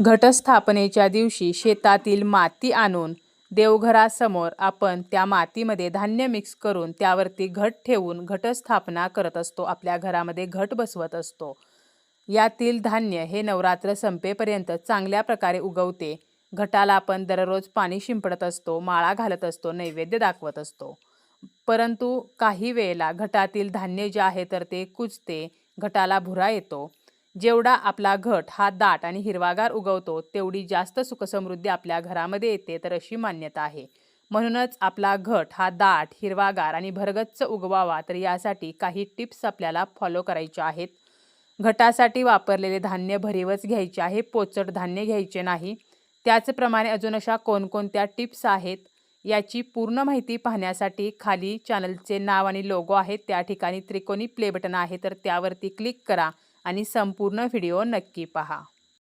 घटस्थापनेच्या दिवशी शेतातील माती आणून देवघरासमोर आपण त्या मातीमध्ये धान्य मिक्स करून त्यावरती घट ठेवून घटस्थापना करत असतो. आपल्या घरामध्ये घट बसवत असतो. यातील धान्य हे नवरात्र संपेपर्यंत चांगल्या प्रकारे उगवते. घटाला आपण दररोज पाणी शिंपडत असतो माळा घालत असतो नैवेद्य दाखवत असतो. परंतु काही वेळेला घटातील धान्य जे आहे तर ते कुजते घटाला भुरा येतो. जेवढा आपला घट हा दाट आणि हिरवागार उगवतो तेवढी जास्त सुखसमृद्धी आपल्या घरामध्ये येते तर अशी मान्यता आहे. म्हणूनच आपला घट हा दाट हिरवागार आणि भरगच्च उगवावा तर यासाठी काही टिप्स आपल्याला फॉलो करायच्या आहेत. घटासाठी वापरलेले धान्य भरीवच घ्यायचे आहे पोचट धान्य घ्यायचे नाही. त्याचप्रमाणे अजून अशा कोणकोणत्या टिप्स आहेत? याची पूर्ण माहिती पाहण्यासाठी खाली चॅनलचे नाव आणि लोगो आहेत. त्या ठिकाणी त्रिकोणी प्ले बटन आहे तर त्यावरती क्लिक करा. आणि संपूर्ण व्हिडिओ नक्की पहा.